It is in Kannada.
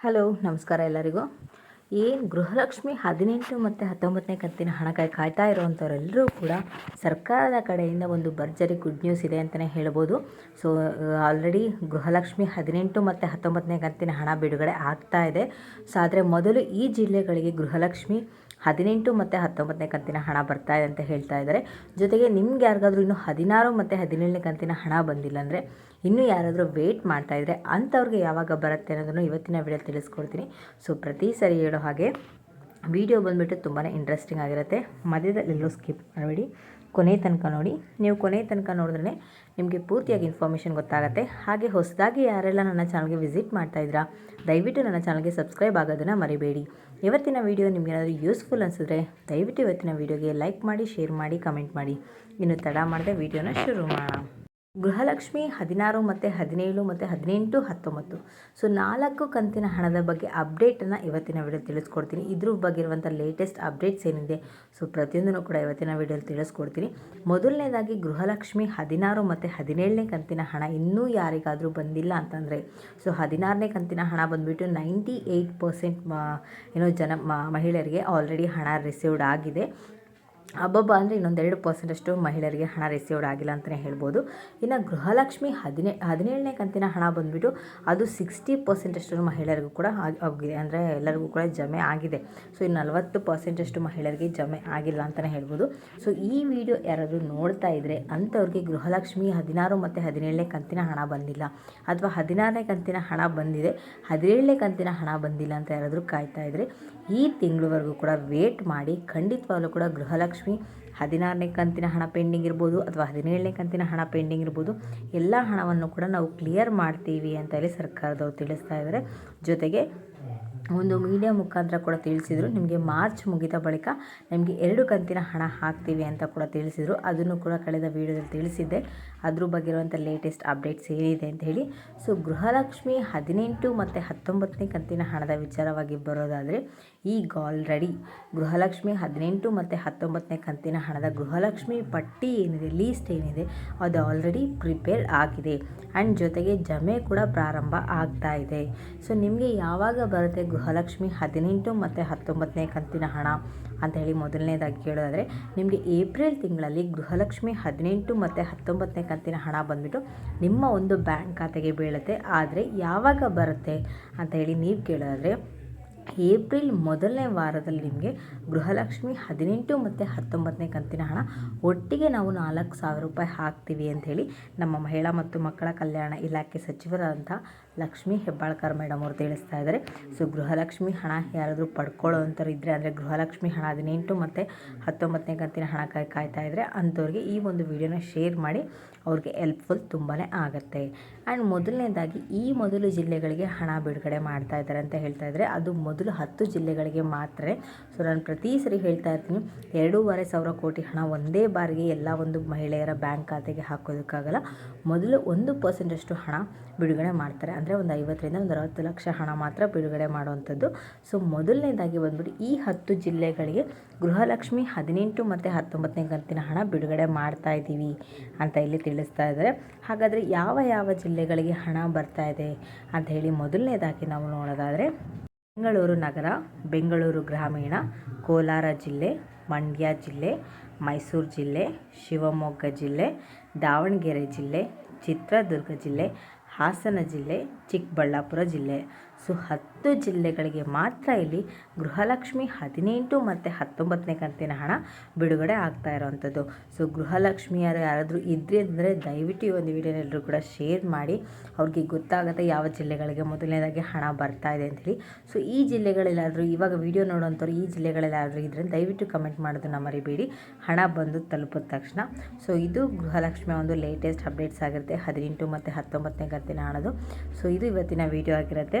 ಹಲೋ, ನಮಸ್ಕಾರ ಎಲ್ಲರಿಗೂ. ಏನು ಗೃಹಲಕ್ಷ್ಮಿ ಹದಿನೆಂಟು ಮತ್ತು ಹತ್ತೊಂಬತ್ತನೇ ಕಂತಿನ ಹಣಕಾಯಿ ಕಾಯ್ತಾ ಇರುವಂಥವರೆಲ್ಲರೂ ಕೂಡ ಸರ್ಕಾರದ ಕಡೆಯಿಂದ ಒಂದು ಭರ್ಜರಿ ಗುಡ್ ನ್ಯೂಸ್ ಇದೆ ಅಂತಲೇ ಹೇಳ್ಬೋದು. ಸೊ ಆಲ್ರೆಡಿ ಗೃಹಲಕ್ಷ್ಮಿ ಹದಿನೆಂಟು ಮತ್ತು ಹತ್ತೊಂಬತ್ತನೇ ಕಂತಿನ ಹಣ ಬಿಡುಗಡೆ ಆಗ್ತಾ ಇದೆ. ಸೊ ಆದರೆ ಮೊದಲು ಈ ಜಿಲ್ಲೆಗಳಿಗೆ ಗೃಹಲಕ್ಷ್ಮಿ ಹದಿನೆಂಟು ಮತ್ತು ಹತ್ತೊಂಬತ್ತನೇ ಕಂತಿನ ಹಣ ಬರ್ತಾ ಇದೆ ಅಂತ ಹೇಳ್ತಾ ಇದ್ದಾರೆ. ಜೊತೆಗೆ ನಿಮ್ಗೆ ಯಾರಿಗಾದ್ರೂ ಇನ್ನೂ ಹದಿನಾರು ಮತ್ತು ಹದಿನೇಳನೇ ಕಂತಿನ ಹಣ ಬಂದಿಲ್ಲ ಅಂದರೆ ಇನ್ನೂ ಯಾರಾದರೂ ವೇಯ್ಟ್ ಮಾಡ್ತಾ ಇದ್ದರೆ ಅಂಥವ್ರಿಗೆ ಯಾವಾಗ ಬರುತ್ತೆ ಅನ್ನೋದನ್ನು ಇವತ್ತಿನ ವಿಡಿಯೋ ತಿಳಿಸ್ಕೊಡ್ತೀನಿ. ಸೊ ಪ್ರತಿ ಸರಿ ಹೇಳೋ ಹಾಗೆ ವಿಡಿಯೋ ಬಂದುಬಿಟ್ಟು ತುಂಬಾ ಇಂಟ್ರೆಸ್ಟಿಂಗ್ ಆಗಿರುತ್ತೆ. ಮಧ್ಯದಲ್ಲಿ ಎಲ್ಲೂ ಸ್ಕಿಪ್ ಮಾಡಬೇಡಿ. ಕೊನೆ ತನಕ ನೋಡಿ. ನೀವು ಕೊನೆ ತನಕ ನೋಡಿದ್ರೆ ನಿಮಗೆ ಪೂರ್ತಿಯಾಗಿ ಇನ್ಫಾರ್ಮೇಷನ್ ಗೊತ್ತಾಗುತ್ತೆ. ಹಾಗೆ ಹೊಸದಾಗಿ ಯಾರೆಲ್ಲ ನನ್ನ ಚಾನಲ್ಗೆ ವಿಸಿಟ್ ಮಾಡ್ತಾಯಿದ್ರಾ ದಯವಿಟ್ಟು ನನ್ನ ಚಾನಲ್ಗೆ ಸಬ್ಸ್ಕ್ರೈಬ್ ಆಗೋದನ್ನು ಮರಿಬೇಡಿ. ಇವತ್ತಿನ ವಿಡಿಯೋ ನಿಮ್ಗೆ ಏನಾದರೂ ಯೂಸ್ಫುಲ್ ಅನಿಸಿದ್ರೆ ದಯವಿಟ್ಟು ಇವತ್ತಿನ ವಿಡಿಯೋಗೆ ಲೈಕ್ ಮಾಡಿ ಶೇರ್ ಮಾಡಿ ಕಮೆಂಟ್ ಮಾಡಿ. ಇನ್ನು ತಡ ಮಾಡದೆ ವಿಡಿಯೋನ ಶುರು ಮಾಡೋಣ. ಗೃಹಲಕ್ಷ್ಮಿ ಹದಿನಾರು ಮತ್ತು ಹದಿನೇಳು ಮತ್ತು ಹದಿನೆಂಟು ಹತ್ತೊಂಬತ್ತು. ಸೊ, ನಾಲ್ಕು ಕಂತಿನ ಹಣದ ಬಗ್ಗೆ ಅಪ್ಡೇಟನ್ನು ಇವತ್ತಿನ ವಿಡಿಯೋ ತಿಳಿಸ್ಕೊಡ್ತೀನಿ. ಇದ್ರ ಬಗ್ಗೆ ಇರುವಂಥ ಲೇಟೆಸ್ಟ್ ಅಪ್ಡೇಟ್ಸ್ ಏನಿದೆ, ಸೊ, ಪ್ರತಿಯೊಂದನ್ನು ಕೂಡ ಇವತ್ತಿನ ವಿಡಿಯೋಲಿ ತಿಳಿಸ್ಕೊಡ್ತೀನಿ. ಮೊದಲನೇದಾಗಿ, ಗೃಹಲಕ್ಷ್ಮಿ ಹದಿನಾರು ಮತ್ತು ಹದಿನೇಳನೇ ಕಂತಿನ ಹಣ ಇನ್ನೂ ಯಾರಿಗಾದರೂ ಬಂದಿಲ್ಲ ಅಂತಂದರೆ, ಸೊ, ಹದಿನಾರನೇ ಕಂತಿನ ಹಣ ಬಂದುಬಿಟ್ಟು ನೈಂಟಿ ಏಯ್ಟ್ ಪರ್ಸೆಂಟ್ ಏನೋ ಜನ ಮಹಿಳೆಯರಿಗೆ ಆಲ್ರೆಡಿ ಹಣ ರಿಸೀವ್ಡ್ ಆಗಿದೆ. ಹಬ್ಬಬ್ಬ ಅಂದರೆ ಇನ್ನೊಂದೆರಡು ಪರ್ಸೆಂಟಷ್ಟು ಮಹಿಳೆಯರಿಗೆ ಹಣ ರಿಸೀವ್ಡ್ ಆಗಿಲ್ಲ ಅಂತಲೇ ಹೇಳ್ಬೋದು. ಇನ್ನು ಗೃಹಲಕ್ಷ್ಮಿ ಹದಿನೇ, ಹದಿನೇಳನೇ ಕಂತಿನ ಹಣ ಬಂದುಬಿಟ್ಟು ಅದು ಸಿಕ್ಸ್ಟಿ ಪರ್ಸೆಂಟಷ್ಟು ಮಹಿಳೆಯರಿಗೂ ಕೂಡ ಆಗಿದೆ. ಅಂದರೆ ಎಲ್ಲರಿಗೂ ಕೂಡ ಜಮೆ ಆಗಿದೆ. ಸೊ ಇನ್ನು ನಲವತ್ತು ಪರ್ಸೆಂಟಷ್ಟು ಮಹಿಳೆಯರಿಗೆ ಜಮೆ ಆಗಿಲ್ಲ ಅಂತಲೇ ಹೇಳ್ಬೋದು. ಸೊ ಈ ವಿಡಿಯೋ ಯಾರಾದರೂ ನೋಡ್ತಾ ಇದ್ದರೆ ಅಂಥವ್ರಿಗೆ ಗೃಹಲಕ್ಷ್ಮಿ ಹದಿನಾರು ಮತ್ತು ಹದಿನೇಳನೇ ಕಂತಿನ ಹಣ ಬಂದಿಲ್ಲ. ಅಥವಾ ಹದಿನಾರನೇ ಕಂತಿನ ಹಣ ಬಂದಿದೆ, ಹದಿನೇಳನೇ ಕಂತಿನ ಹಣ ಬಂದಿಲ್ಲ ಅಂತ ಯಾರಾದರೂ ಕಾಯ್ತಾ ಇದ್ದರೆ ಈ ತಿಂಗಳವರೆಗೂ ಕೂಡ ವೇಟ್ ಮಾಡಿ ಖಂಡಿತವಾಗಲೂ ಕೂಡ ಗೃಹಲಕ್ಷ್ಮಿ ಹದಿನಾರನೇ ಕಂತಿನ ಹಣ ಪೆಂಡಿಂಗ್ ಇರ್ಬೋದು ಅಥವಾ ಹದಿನೇಳನೇ ಕಂತಿನ ಹಣ ಪೆಂಡಿಂಗ್ ಇರ್ಬೋದು. ಎಲ್ಲ ಹಣವನ್ನು ಕೂಡ ನಾವು ಕ್ಲಿಯರ್ ಮಾಡ್ತೀವಿ ಅಂತ ಹೇಳಿ ಸರ್ಕಾರದವರು ತಿಳಿಸ್ತಾ ಇದ್ದಾರೆ. ಜೊತೆಗೆ ಒಂದು ಮೀಡಿಯಾ ಮುಖಾಂತರ ಕೂಡ ತಿಳಿಸಿದರು. ನಿಮಗೆ ಮಾರ್ಚ್ ಮುಗಿದ ಬಳಿಕ ನಿಮಗೆ ಎರಡು ಕಂತಿನ ಹಣ ಹಾಕ್ತೀವಿ ಅಂತ ಕೂಡ ತಿಳಿಸಿದರು. ಅದನ್ನು ಕೂಡ ಕಳೆದ ವೀಡಿಯೋದಲ್ಲಿ ತಿಳಿಸಿದ್ದೆ. ಅದ್ರ ಬಗ್ಗೆ ಇರುವಂಥ ಲೇಟೆಸ್ಟ್ ಅಪ್ಡೇಟ್ಸ್ ಏನಿದೆ ಅಂತ ಹೇಳಿ. ಸೊ ಗೃಹಲಕ್ಷ್ಮಿ ಹದಿನೆಂಟು ಮತ್ತು ಹತ್ತೊಂಬತ್ತನೇ ಕಂತಿನ ಹಣದ ವಿಚಾರವಾಗಿ ಬರೋದಾದರೆ, ಈಗ ಆಲ್ರೆಡಿ ಗೃಹಲಕ್ಷ್ಮಿ ಹದಿನೆಂಟು ಮತ್ತು ಹತ್ತೊಂಬತ್ತನೇ ಕಂತಿನ ಹಣದ ಗೃಹಲಕ್ಷ್ಮಿ ಪಟ್ಟಿ ಏನಿದೆ ಲೀಸ್ಟ್ ಏನಿದೆ, ಅದು ಆಲ್ರೆಡಿ ಪ್ರಿಪೇರ್ ಆಗಿದೆ. ಆ್ಯಂಡ್ ಜೊತೆಗೆ ಜಮೆ ಕೂಡ ಪ್ರಾರಂಭ ಆಗ್ತಾ ಇದೆ. ಸೊ ನಿಮಗೆ ಯಾವಾಗ ಬರುತ್ತೆ ಗೃಹಲಕ್ಷ್ಮಿ ಹದಿನೆಂಟು ಮತ್ತು ಹತ್ತೊಂಬತ್ತನೇ ಕಂತಿನ ಹಣ ಅಂತ ಹೇಳಿ ಮೊದಲನೇದಾಗಿ ಕೇಳೋದಾದರೆ, ನಿಮಗೆ ಏಪ್ರಿಲ್ ತಿಂಗಳಲ್ಲಿ ಗೃಹಲಕ್ಷ್ಮಿ ಹದಿನೆಂಟು ಮತ್ತು ಹತ್ತೊಂಬತ್ತನೇ ಕಂತಿನ ಹಣ ಬಂದುಬಿಟ್ಟು ನಿಮ್ಮ ಒಂದು ಬ್ಯಾಂಕ್ ಖಾತೆಗೆ ಬೀಳುತ್ತೆ. ಆದರೆ ಯಾವಾಗ ಬರುತ್ತೆ ಅಂತ ಹೇಳಿ ನೀವು ಕೇಳೋದಾದರೆ, ಏಪ್ರಿಲ್ ಮೊದಲನೇ ವಾರದಲ್ಲಿ ನಿಮಗೆ ಗೃಹಲಕ್ಷ್ಮಿ ಹದಿನೆಂಟು ಮತ್ತು ಹತ್ತೊಂಬತ್ತನೇ ಕಂತಿನ ಹಣ ಒಟ್ಟಿಗೆ ನಾವು ನಾಲ್ಕು ಸಾವಿರ ರೂಪಾಯಿ ಹಾಕ್ತೀವಿ ಅಂಥೇಳಿ ನಮ್ಮ ಮಹಿಳಾ ಮತ್ತು ಮಕ್ಕಳ ಕಲ್ಯಾಣ ಇಲಾಖೆ ಸಚಿವರಾದಂಥ ಲಕ್ಷ್ಮೀ ಹೆಬ್ಬಾಳ್ಕರ್ ಮೇಡಮ್ ಅವ್ರು ತಿಳಿಸ್ತಾ ಇದ್ದಾರೆ. ಸೊ, ಗೃಹಲಕ್ಷ್ಮಿ ಹಣ ಯಾರಾದರೂ ಪಡ್ಕೊಳ್ಳೋ ಅಂಥವ್ರು ಇದ್ದರೆ ಅಂದರೆ ಗೃಹಲಕ್ಷ್ಮಿ ಹಣ ಹದಿನೆಂಟು ಮತ್ತು ಹತ್ತೊಂಬತ್ತನೇ ಕಂತಿನ ಹಣ ಕಾಯ್, ಕಾಯ್ತಾ ಇದ್ದರೆ ಅಂಥವ್ರಿಗೆ ಈ ಒಂದು ವಿಡಿಯೋನ ಶೇರ್ ಮಾಡಿ ಅವ್ರಿಗೆ ಹೆಲ್ಪ್ಫುಲ್ ತುಂಬಾ ಆಗುತ್ತೆ. ಆ್ಯಂಡ್ ಮೊದಲನೇದಾಗಿ ಈ ಮೊದಲು ಜಿಲ್ಲೆಗಳಿಗೆ ಹಣ ಬಿಡುಗಡೆ ಮಾಡ್ತಾ ಇದ್ದಾರೆ ಅಂತ ಹೇಳ್ತಾ ಇದ್ದಾರೆ ಅದು ಮೊದಲು ಹತ್ತು ಜಿಲ್ಲೆಗಳಿಗೆ ಮಾತ್ರ. ಸೊ, ನಾನು ಪ್ರತಿ ಸರಿ ಹೇಳ್ತಾ ಇರ್ತೀನಿ, ಎರಡೂವರೆ ಸಾವಿರ ಕೋಟಿ ಹಣ ಒಂದೇ ಬಾರಿಗೆ ಎಲ್ಲ ಒಂದು ಮಹಿಳೆಯರ ಬ್ಯಾಂಕ್ ಖಾತೆಗೆ ಹಾಕೋದಕ್ಕಾಗಲ್ಲ. ಮೊದಲು ಒಂದು ಪರ್ಸೆಂಟಷ್ಟು ಹಣ ಬಿಡುಗಡೆ ಮಾಡ್ತಾರೆ. ಅಂದರೆ ಒಂದು ಐವತ್ತರಿಂದ ಒಂದು ಅರವತ್ತು ಲಕ್ಷ ಹಣ ಮಾತ್ರ ಬಿಡುಗಡೆ ಮಾಡುವಂಥದ್ದು. ಸೊ, ಮೊದಲನೇದಾಗಿ ಬಂದ್ಬಿಟ್ಟು ಈ ಹತ್ತು ಜಿಲ್ಲೆಗಳಿಗೆ ಗೃಹಲಕ್ಷ್ಮಿ ಹದಿನೆಂಟು ಮತ್ತು ಹತ್ತೊಂಬತ್ತನೇ ಕಂತಿನ ಹಣ ಬಿಡುಗಡೆ ಮಾಡ್ತಾ ಇದ್ದೀವಿ ಅಂತ ಇಲ್ಲಿ ತಿಳಿಸ್ತಾ ಇದ್ದಾರೆ. ಹಾಗಾದರೆ ಯಾವ ಯಾವ ಜಿಲ್ಲೆಗಳಿಗೆ ಹಣ ಬರ್ತಾ ಇದೆ ಅಂತ ಹೇಳಿ ಮೊದಲನೇದಾಗಿ ನಾವು ನೋಡೋದಾದರೆ ಬೆಂಗಳೂರು ನಗರ, ಬೆಂಗಳೂರು ಗ್ರಾಮೀಣ, ಕೋಲಾರ ಜಿಲ್ಲೆ, ಮಂಡ್ಯ ಜಿಲ್ಲೆ, ಮೈಸೂರು ಜಿಲ್ಲೆ, ಶಿವಮೊಗ್ಗ ಜಿಲ್ಲೆ, ದಾವಣಗೆರೆ ಜಿಲ್ಲೆ, ಚಿತ್ರದುರ್ಗ ಜಿಲ್ಲೆ ಹಾಸನ ಜಿಲ್ಲೆ ಚಿಕ್ಕಬಳ್ಳಾಪುರ ಜಿಲ್ಲೆ. ಸೊ ಹತ್ತು ಜಿಲ್ಲೆಗಳಿಗೆ ಮಾತ್ರ ಇಲ್ಲಿ ಗೃಹಲಕ್ಷ್ಮಿ ಹದಿನೆಂಟು ಮತ್ತು ಹತ್ತೊಂಬತ್ತನೇ ಕಂತಿನ ಹಣ ಬಿಡುಗಡೆ ಆಗ್ತಾ ಇರೋವಂಥದ್ದು. ಸೊ ಗೃಹಲಕ್ಷ್ಮಿಯರು ಯಾರಾದರೂ ಇದ್ರಿ ಅಂದರೆ ದಯವಿಟ್ಟು ಒಂದು ವಿಡಿಯೋನ ಎಲ್ಲರೂ ಕೂಡ ಶೇರ್ ಮಾಡಿ. ಅವ್ರಿಗೆ ಗೊತ್ತಾಗುತ್ತೆ ಯಾವ ಜಿಲ್ಲೆಗಳಿಗೆ ಮೊದಲನೇದಾಗಿ ಹಣ ಬರ್ತಾ ಇದೆ ಅಂಥೇಳಿ ಸೊ ಈ ಜಿಲ್ಲೆಗಳಲ್ಲಾದರೂ, ಇವಾಗ ವಿಡಿಯೋ ನೋಡೋಂಥವ್ರು ಈ ಜಿಲ್ಲೆಗಳಲ್ಲಾದರೂ ಇದ್ರೆ ದಯವಿಟ್ಟು ಕಮೆಂಟ್ ಮಾಡೋದನ್ನ ಮರಿಬೇಡಿ. ಹಣ ಬಂದು ತಲುಪಿದ ತಕ್ಷಣ. ಸೊ ಇದು ಗೃಹಲಕ್ಷ್ಮಿಯ ಒಂದು ಲೇಟೆಸ್ಟ್ ಅಪ್ಡೇಟ್ಸ್ ಆಗಿರುತ್ತೆ. ಹದಿನೆಂಟು ಮತ್ತು ಹತ್ತೊಂಬತ್ತನೇ ಕಂತಿನ ಹಣದು. ಸೊ ಇದು ಇವತ್ತಿನ ವಿಡಿಯೋ ಆಗಿರುತ್ತೆ.